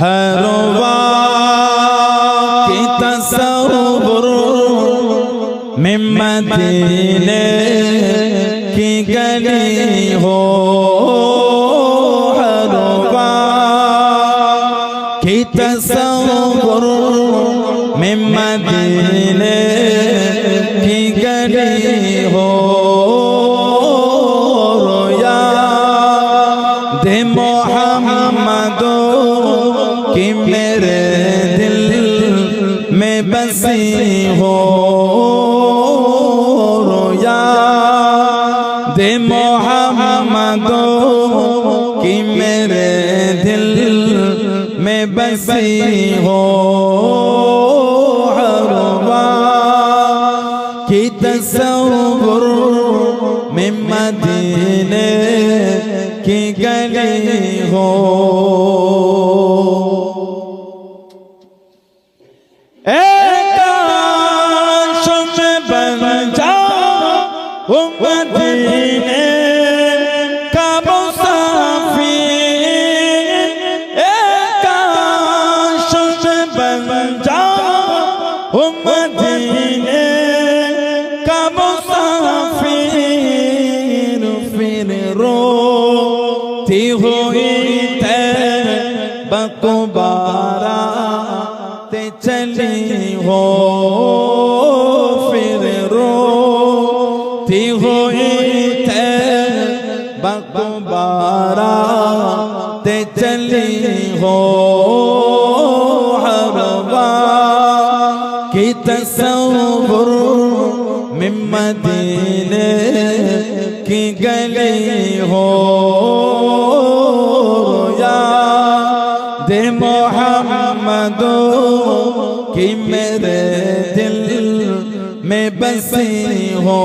ہروا کی تصور میں مدینے کی گلی ہو ہروا کی تصور میں مدینے یا دے محمد کی میرے دل میں بسی ہو حروا کی تصور میں مدینے کی گلی ہو रोती हुई बकुबारा ते चली हो फिर रोती हुई बकुबारा ते चली हो हरवा की तस्वुर में मदीने की गली हो कि मेरे दिल में बसी हो।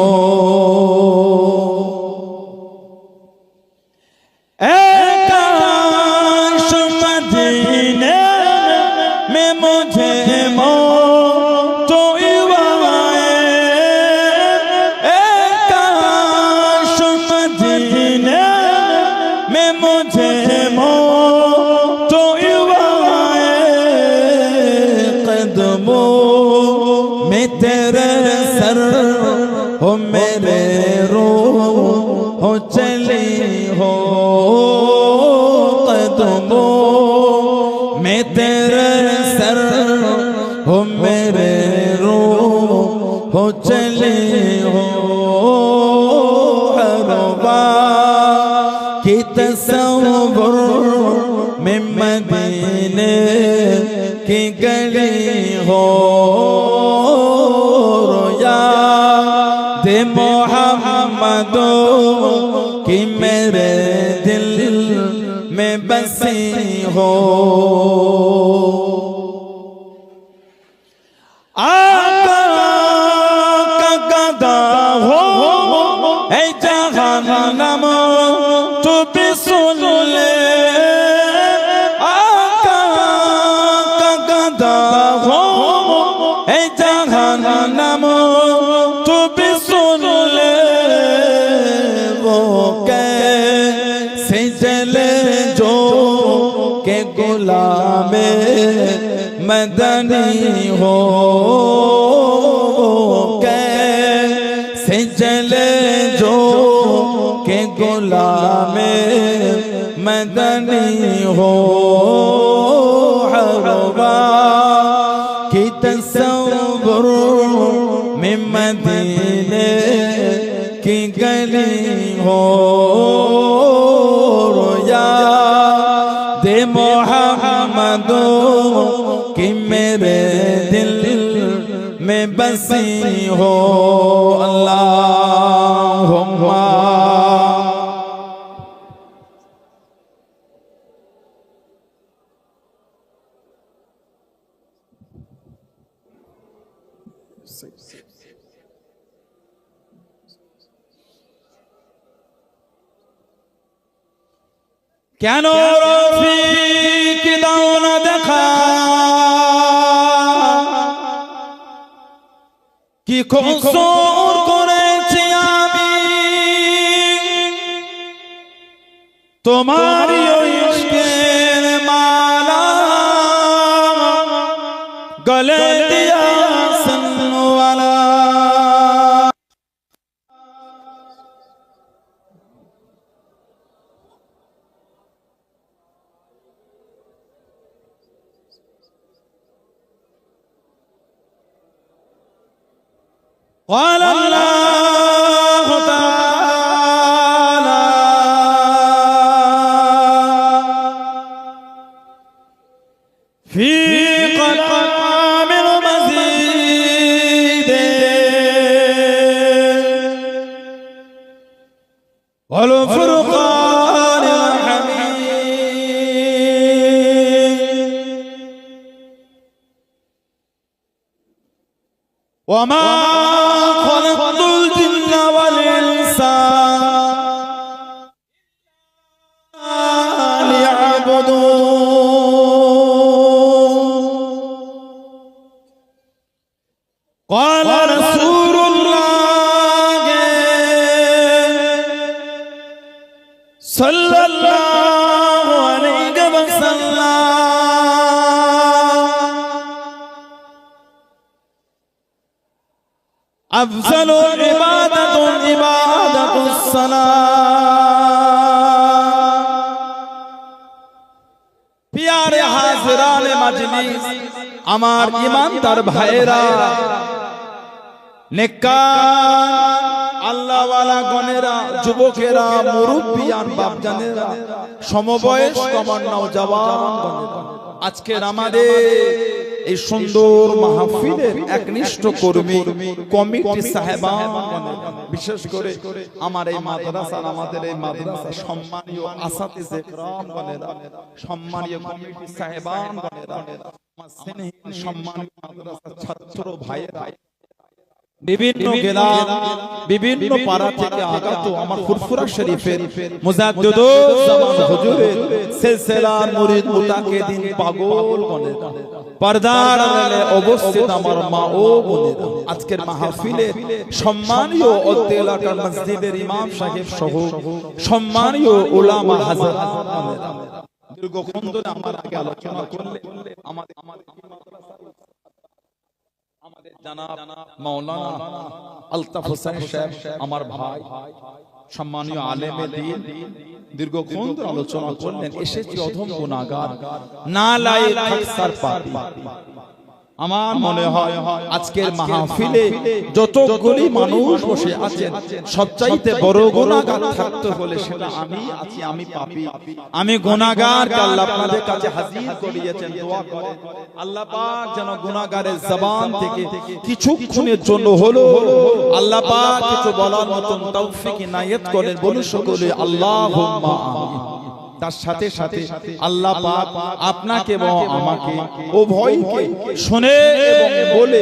हो मेरे रो हो चली हो कदमों में तेरे सर हो मेरे रो हो चली हो हरवा की तस्वुर میں بسے ہو آقا کا گدا ہو اے جہان نم تو بھی سن لے آقا کا گدا ہو اے مدنی ہو کیسے جلے جو کہ غلام مدنی ہو حربا کی تصور میں مدینے کی گلی ہو बसी हो अल्लाह কেন রফিক কসর করেছি আমি। তোমার ইশকের মালা গলে দিয়া قال الله تعالى في قلام المزيد والفرقان الحميد وما সাল্লাল্লাহু আলাইহি ওয়াসাল্লাম। আফজালু ইবাদাতুন ইবাদাতুস সালাম। প্রিয় হাজিরান মজলিস আমার ইমানদার ভাইরা নেকা আল্লাহওয়ালা গনেরা যুবকেরা, মুরব্বিয়ান, বাপজানেরা সমবয়স আজকের আমাদের এই সুন্দর মাহফিলের একনিষ্ঠ কর্মী, কমিটি সাহেব বিশেষ করে আমার এই মাদ্রাসার, আমাদের এই মাদ্রাসা সম্মানীয় আসাতিস সম্মানীয় কমিটি মাদ্রাসা ছাত্র ভাইয়েরা বিভিন্ন গেলাম বিভিন্ন পাড়া থেকে আগত আমার ফুরফুরা শরীফের মুজাদ্দিদুজ্জামান হুজুরের সিলসিলার মুরিদ মুতাকিদিন পাগল গণের পর্দার আড়ালে অবস্থিত আমার মা ও বোনেরা। আজকের মাহফিলে সম্মানীয় এলাকার মসজিদের ইমাম সাহেব সহ সম্মানীয় উলামা হাজার দীর্ঘক্ষণ ধরে আমার আগে আলোচনা করলে আমাদের জানাব আলতাফ হোসেন সাহেব, আমার ভাই, সম্মানীয় আলেমে দিন, দীর্ঘক্ষণ আলোচনা করলেন, এসেছি অধম গুণাগার, না লাই খাকসার পাপী। আমার মনে হয় আজকের মাহফিলে যতগুলি মানুষ বসে আছেন সবচাইতে বড় গুণাগার থাকতে হলে সেটা আমি আছি আমি পাপী। আমি গুণাগার আল্লাহ আপনাদের কাছে হাজির করিয়েছেন দোয়া করেন আল্লাহ পাক যেন গুণাগারের জবান থেকে কিছুক্ষণের জন্য হলো। আল্লাহ পাক কিছু বলার মতন তৌফিক ইনায়েত করেন। বলুন সকলে আল্লাহুম্মা আমিন। তার সাথে সাথে আল্লাহ পাক আপনাকে এবং আমাকে উভয়কে শুনে এবং বলে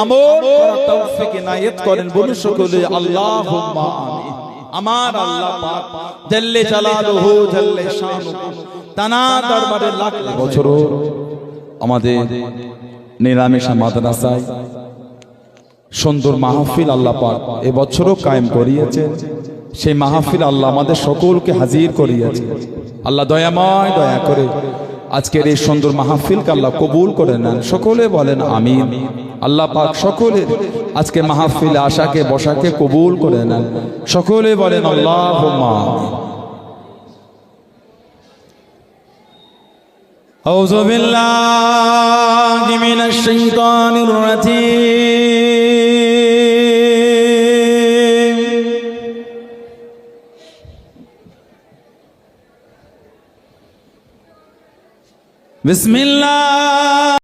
আমল করার তৌফিক ইনায়েত করেন। বলুন সকলে আল্লাহুম্মা আমিন। আমার আল্লাহ পাক জাল্লে জালালুহু জাল্লে শানুহু তানা দরবারে লাখ লাখ বছর আমাদের নিরামিষা মাদ্রাসায় সুন্দর মাহফিল আল্লাহ পাক এবছরও কায়েম করিয়েছেন। সেই মাহফিল আল্লাহ আমাদের সকলকে হাজির করিয়েছে আল্লাহ দয়াময় দয়া করে আজকের এই সুন্দর মাহফিলকে আল্লাহ কবুল করে নেন সকলে বলেন আমিন আল্লাহ পাক সকলের আজকে মাহফিল আশাকে বসাকে কবুল করে নেন সকলে বলেন আল্লাহ أعوذ بالله من الشيطان الرجيم বিসমিল্লাহ।